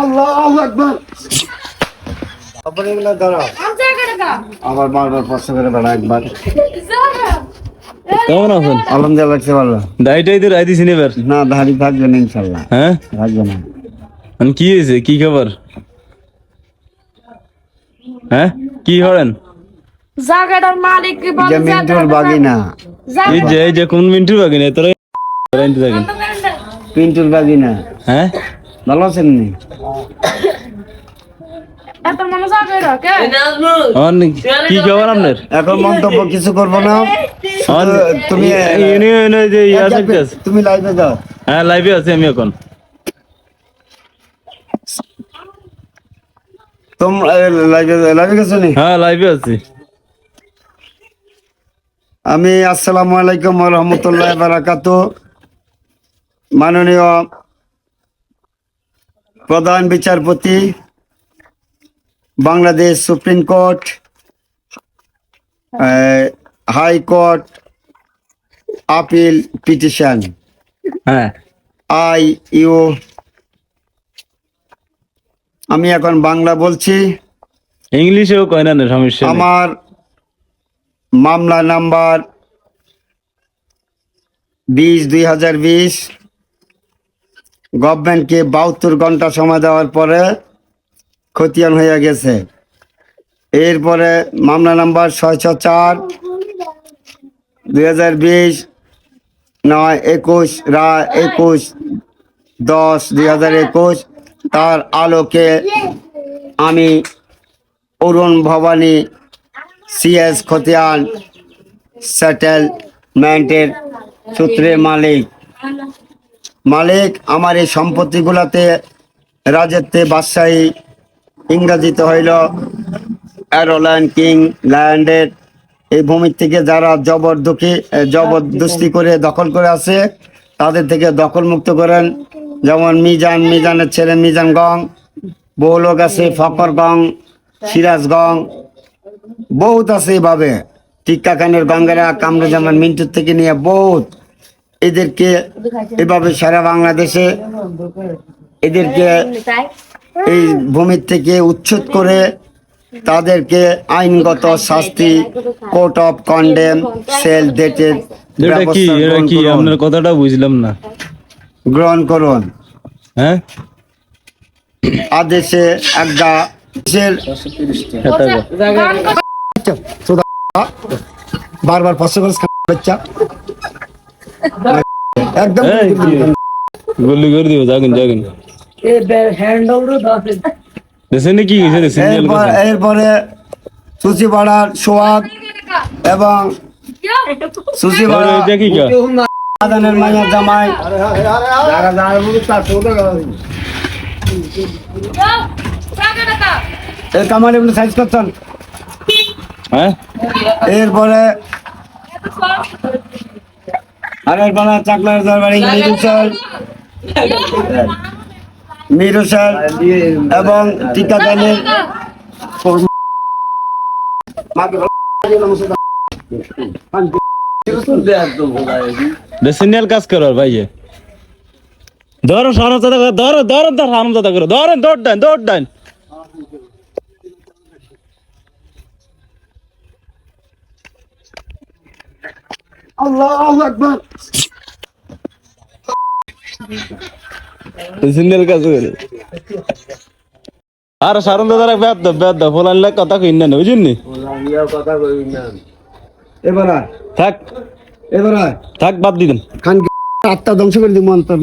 আল্লাহু আকবার। আবার বারবার প্রশ্ন করে দাঁড়া একবার। কেমন আছেন? আলহামদুলিল্লাহ লাগছে ভালো। তো এবার। না দাড়ি থাকবে না ইনশাল্লাহ হ্যাঁ? থাকবে না। এখন কি হয়েছে? কি খবর? হ্যাঁ? কি হরেন জায়গাটার মালিক কি বলে? মিন্টুর বাগি না এই যে এই যে কোন মিনিটের বাকি নেই তোরা পিন্টুর বাগি না হ্যাঁ? ভালো আছেন নি মনে কে খবর আপনার এখন মন্তব্য কিছু করব না তুমি ইউনি ইউনি যে তুমি লাইভে যাও হ্যাঁ লাইভে আছি আমি এখন তোমরা লাইভে লাইভে গেছো নি হ্যাঁ লাইভে আছি আমি আসসালামু আলাইকুম রহমতুল্লাহ বারাকাত মাননীয় প্রধান বিচারপতি Bangladesh supreme court high court appeal petition. হ্যাঁ। I you. আমি এখন বাংলা বলছি। ইংলিশেও কয় না না, সমস্যা আমার মামলা নাম্বার বিশ দুই হাজার বিশ গভর্নমেন্টকে বাহাত্তর ঘণ্টা সময় দেওয়ার পরে খতিয়ান হয়ে গেছে। এরপরে মামলা নাম্বার ছয়শো চার, দুই হাজার বিশ, নয় একুশ রা একুশ, দশ, দুই হাজার একুশ, তার আলোকে আমি অরুণ ভবানী সিএস খতিয়ান সেটেলমেন্টের সূত্রে মালিক। মালিক আমার এই সম্পত্তিগুলাতে রাজত্বে বাদশাহী ইংরাজিতে হইল অ্যারোল্যান্ড কিং ল্যান্ডের এই ভূমির থেকে যারা জবরদখি জবরদস্তি করে দখল করে আছে, তাদের থেকে দখল মুক্ত করেন। যেমন মিজান, মিজানের ছেলে মিজান গং, বহু লোক আছে ফকর গং, সিরাজ গং। বহুত আছে এভাবে টিক্কা খানের গঙ্গারা কামরুজ্জামান মিন্টুর থেকে নিয়ে বহুত এদেরকে এভাবে সারা বাংলাদেশে এদেরকে এই ভূমির থেকে উচ্ছেদ করে তাদেরকে আইনগত শাস্তি কোর্ট অফ কন্ডেম সেল ডেটের এটা কি এটা কি আপনার কথাটা বুঝলাম না। গ্রহণ করুন। হ্যাঁ? আদেশে একটা দেশের বারবার পাঁচশো বাচ্চা। একদম গুলি করে দিও এরপর সুচিপাড়ার সোয়াগ এবং সুচিপাড়া আদানের মাইয়া জামাই। এই কামাল এগুলো সাইজ করছেন? হ্যাঁ? এরপরে আর এরপরে চাকলার দরবারি মিরুসল মিরুসল এবং টিকাদানের দেশিনিয়াল কাজ করো ভাই ধরো সারাম দাদা ধরো ধরো ধর সারাম দাদা করো ধরো দৌড় ডান দৌড় ডান আল্লাহু আকবার। দেশিনিয়াল কাজ করে আর সারাম দাদা বেদ দাও বেদ দাও ফলান লাগ কথা কই না বুঝুন নি? এবার থাক। এবার। থাক বাদ দিবেন। খান আত্মা ধ্বংস করে দিব অন্তর